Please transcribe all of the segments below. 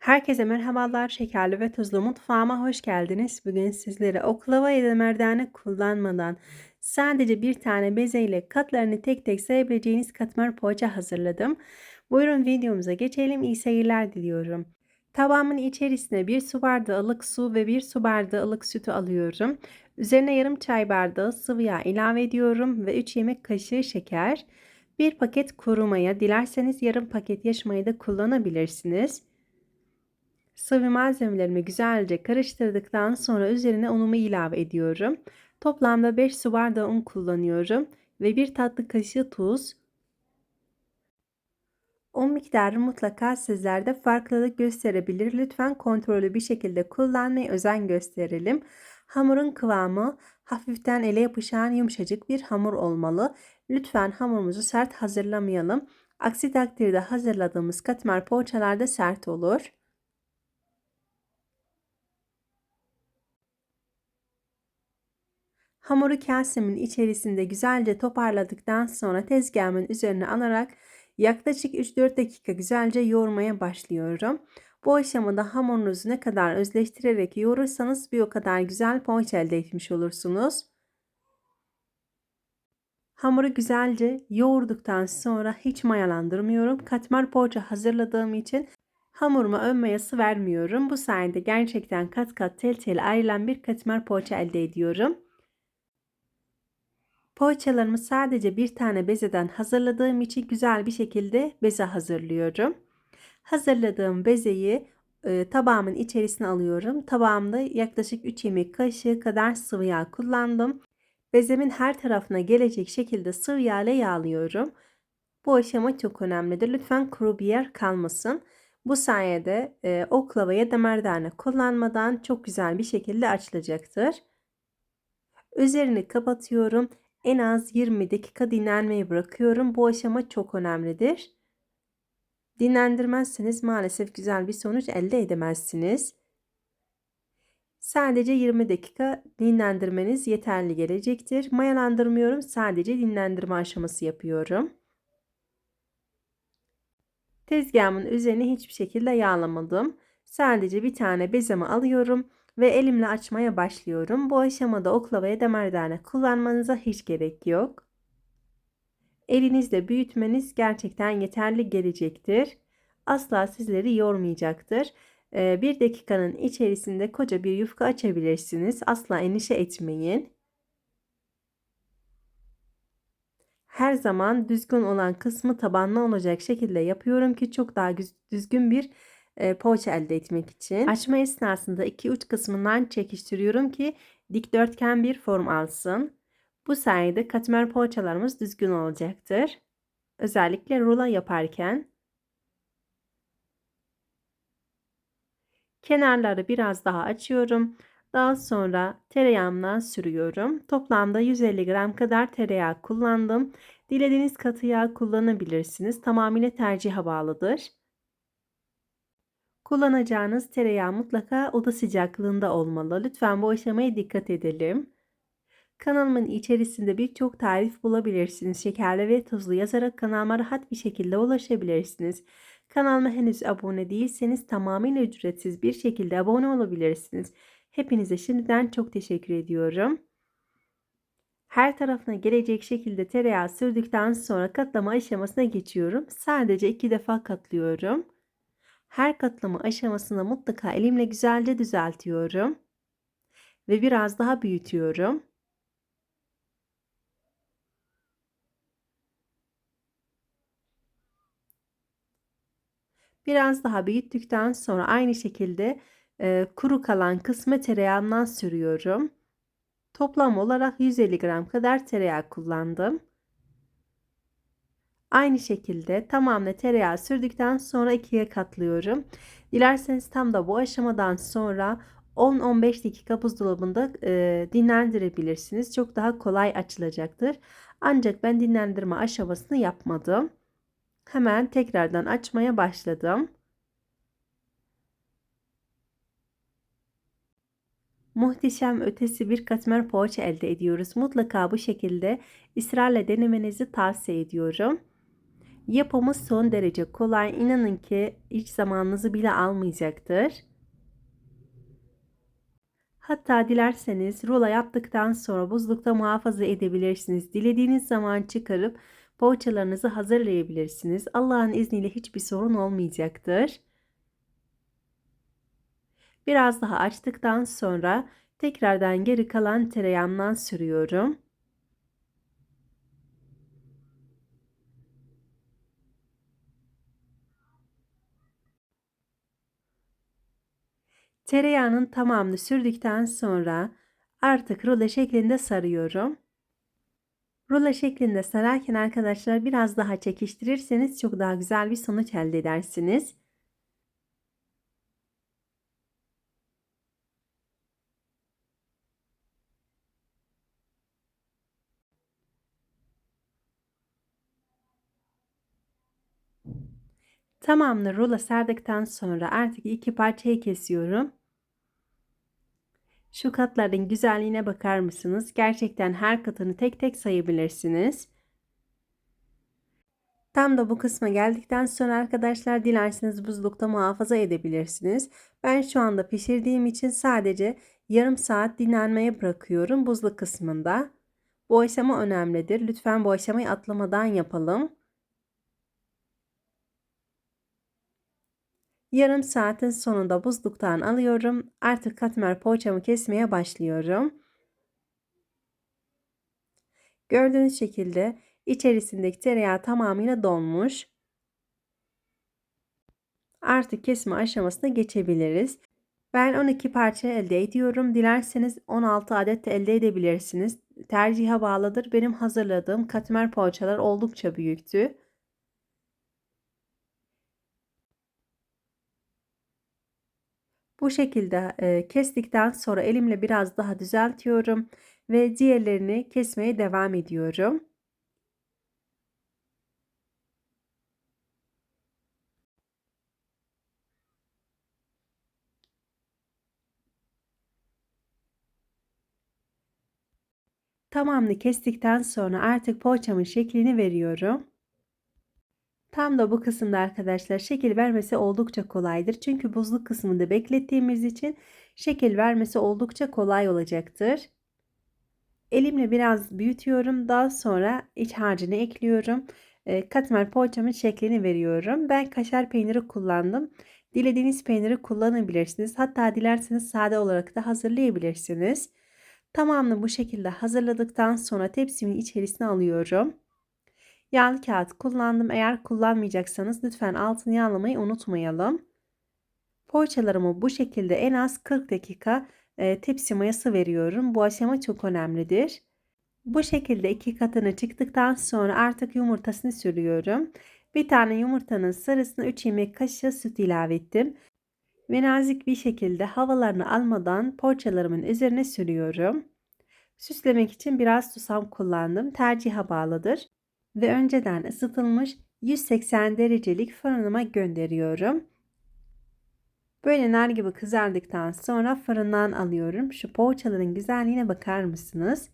Herkese merhabalar. Şekerli ve tuzlu mutfağıma hoş geldiniz. Bugün sizlere oklava ya da merdane kullanmadan sadece bir tane bezeyle katlarını tek tek sayabileceğiniz katmer poğaça hazırladım. Buyurun videomuza geçelim. İyi seyirler diliyorum. Tabağımın içerisine bir su bardağı ılık su ve bir su bardağı ılık sütü alıyorum. Üzerine yarım çay bardağı sıvı yağ ilave ediyorum ve 3 yemek kaşığı şeker. Bir paket kuru maya, dilerseniz yarım paket yaş maya da kullanabilirsiniz. Sıvı malzemelerimi güzelce karıştırdıktan sonra üzerine unumu ilave ediyorum. Toplamda 5 su bardağı un kullanıyorum ve 1 tatlı kaşığı tuz. Un miktarı mutlaka sizlerde farklılık gösterebilir. Lütfen kontrollü bir şekilde kullanmaya özen gösterelim. Hamurun kıvamı hafiften ele yapışan yumuşacık bir hamur olmalı. Lütfen hamurumuzu sert hazırlamayalım. Aksi takdirde hazırladığımız katmer poğaçalar da sert olur. Hamuru kasemin içerisinde güzelce toparladıktan sonra tezgahımın üzerine alarak yaklaşık 3-4 dakika güzelce yoğurmaya başlıyorum. Bu aşamada hamurunuzu ne kadar özleştirerek yoğurursanız bir o kadar güzel poğaça elde etmiş olursunuz. Hamuru güzelce yoğurduktan sonra hiç mayalandırmıyorum. Katmer poğaça hazırladığım için hamuruma ön mayası vermiyorum. Bu sayede gerçekten kat kat tel tel ayrılan bir katmer poğaça elde ediyorum. Poğaçalarımı sadece bir tane bezeden hazırladığım için güzel bir şekilde beze hazırlıyorum. Hazırladığım bezeyi e, tabağımın içerisine alıyorum. Tabağımda yaklaşık 3 yemek kaşığı kadar sıvı yağ kullandım. Bezemin her tarafına gelecek şekilde sıvı yağ ile yağlıyorum. Bu aşama çok önemlidir. Lütfen kuru bir yer kalmasın. Bu sayede e, oklava ya da merdane kullanmadan çok güzel bir şekilde açılacaktır. Üzerini kapatıyorum en az 20 dakika dinlenmeye bırakıyorum. Bu aşama çok önemlidir. Dinlendirmezseniz maalesef güzel bir sonuç elde edemezsiniz. Sadece 20 dakika dinlendirmeniz yeterli gelecektir. Mayalandırmıyorum. Sadece dinlendirme aşaması yapıyorum. Tezgahımın üzerine hiçbir şekilde yağlamadım. Sadece bir tane bezemi alıyorum ve elimle açmaya başlıyorum. Bu aşamada oklava ya da merdane kullanmanıza hiç gerek yok. Elinizde büyütmeniz gerçekten yeterli gelecektir. Asla sizleri yormayacaktır. Ee, bir dakikanın içerisinde koca bir yufka açabilirsiniz. Asla endişe etmeyin. Her zaman düzgün olan kısmı tabanlı olacak şekilde yapıyorum ki çok daha düzgün bir poğaça elde etmek için. Açma esnasında iki uç kısmından çekiştiriyorum ki dikdörtgen bir form alsın. Bu sayede katmer poğaçalarımız düzgün olacaktır. Özellikle rulo yaparken. Kenarları biraz daha açıyorum. Daha sonra tereyağımdan sürüyorum. Toplamda 150 gram kadar tereyağı kullandım. Dilediğiniz katı yağ kullanabilirsiniz. Tamamıyla tercihe bağlıdır. Kullanacağınız tereyağı mutlaka oda sıcaklığında olmalı. Lütfen bu aşamaya dikkat edelim. Kanalımın içerisinde birçok tarif bulabilirsiniz. Şekerli ve tuzlu yazarak kanalıma rahat bir şekilde ulaşabilirsiniz. Kanalıma henüz abone değilseniz tamamen ücretsiz bir şekilde abone olabilirsiniz. Hepinize şimdiden çok teşekkür ediyorum. Her tarafına gelecek şekilde tereyağı sürdükten sonra katlama aşamasına geçiyorum. Sadece iki defa katlıyorum. Her katlama aşamasında mutlaka elimle güzelce düzeltiyorum. Ve biraz daha büyütüyorum. Biraz daha büyüttükten sonra aynı şekilde e, kuru kalan kısmı tereyağından sürüyorum. Toplam olarak 150 gram kadar tereyağı kullandım. Aynı şekilde tamamını tereyağı sürdükten sonra ikiye katlıyorum. Dilerseniz tam da bu aşamadan sonra 10-15 dakika buzdolabında e, dinlendirebilirsiniz. Çok daha kolay açılacaktır. Ancak ben dinlendirme aşamasını yapmadım. Hemen tekrardan açmaya başladım. Muhteşem ötesi bir katmer poğaça elde ediyoruz. Mutlaka bu şekilde ısrarla denemenizi tavsiye ediyorum. Yapımı son derece kolay. İnanın ki hiç zamanınızı bile almayacaktır. Hatta dilerseniz rulo yaptıktan sonra buzlukta muhafaza edebilirsiniz. Dilediğiniz zaman çıkarıp poğaçalarınızı hazırlayabilirsiniz. Allah'ın izniyle hiçbir sorun olmayacaktır. Biraz daha açtıktan sonra tekrardan geri kalan tereyağından sürüyorum. Tereyağının tamamını sürdükten sonra artık rulo şeklinde sarıyorum. Rulo şeklinde sararken arkadaşlar biraz daha çekiştirirseniz çok daha güzel bir sonuç elde edersiniz. Tamamını rulo sardıktan sonra artık iki parçaya kesiyorum. Şu katların güzelliğine bakar mısınız? Gerçekten her katını tek tek sayabilirsiniz. Tam da bu kısma geldikten sonra arkadaşlar dilerseniz buzlukta muhafaza edebilirsiniz. Ben şu anda pişirdiğim için sadece yarım saat dinlenmeye bırakıyorum buzluk kısmında. Bu aşama önemlidir. Lütfen bu aşamayı atlamadan yapalım. Yarım saatin sonunda buzluktan alıyorum. Artık katmer poğaçamı kesmeye başlıyorum. Gördüğünüz şekilde içerisindeki tereyağı tamamıyla donmuş. Artık kesme aşamasına geçebiliriz. Ben 12 parça elde ediyorum. Dilerseniz 16 adet de elde edebilirsiniz. Tercihe bağlıdır. Benim hazırladığım katmer poğaçalar oldukça büyüktü. Bu şekilde e, kestikten sonra elimle biraz daha düzeltiyorum ve diğerlerini kesmeye devam ediyorum. Tamamını kestikten sonra artık poğaçamın şeklini veriyorum. Tam da bu kısımda arkadaşlar şekil vermesi oldukça kolaydır. Çünkü buzluk kısmında beklettiğimiz için şekil vermesi oldukça kolay olacaktır. Elimle biraz büyütüyorum. Daha sonra iç harcını ekliyorum. E, katmer poğaçamın şeklini veriyorum. Ben kaşar peyniri kullandım. Dilediğiniz peyniri kullanabilirsiniz. Hatta dilerseniz sade olarak da hazırlayabilirsiniz. Tamamını bu şekilde hazırladıktan sonra tepsimin içerisine alıyorum. Yağlı kağıt kullandım. Eğer kullanmayacaksanız lütfen altını yağlamayı unutmayalım. Poğaçalarımı bu şekilde en az 40 dakika e, tepsi mayası veriyorum. Bu aşama çok önemlidir. Bu şekilde iki katını çıktıktan sonra artık yumurtasını sürüyorum. Bir tane yumurtanın sarısına 3 yemek kaşığı süt ilave ettim. Ve nazik bir şekilde havalarını almadan poğaçalarımın üzerine sürüyorum. Süslemek için biraz susam kullandım. Tercihe bağlıdır ve önceden ısıtılmış 180 derecelik fırınıma gönderiyorum. Böyle nar gibi kızardıktan sonra fırından alıyorum. Şu poğaçaların güzelliğine bakar mısınız?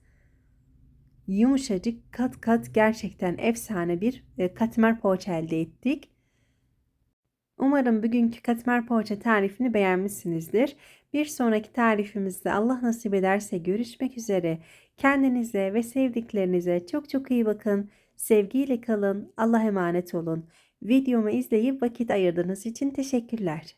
Yumuşacık kat kat gerçekten efsane bir e, katmer poğaça elde ettik. Umarım bugünkü katmer poğaça tarifini beğenmişsinizdir. Bir sonraki tarifimizde Allah nasip ederse görüşmek üzere. Kendinize ve sevdiklerinize çok çok iyi bakın. Sevgiyle kalın. Allah emanet olun. Videomu izleyip vakit ayırdığınız için teşekkürler.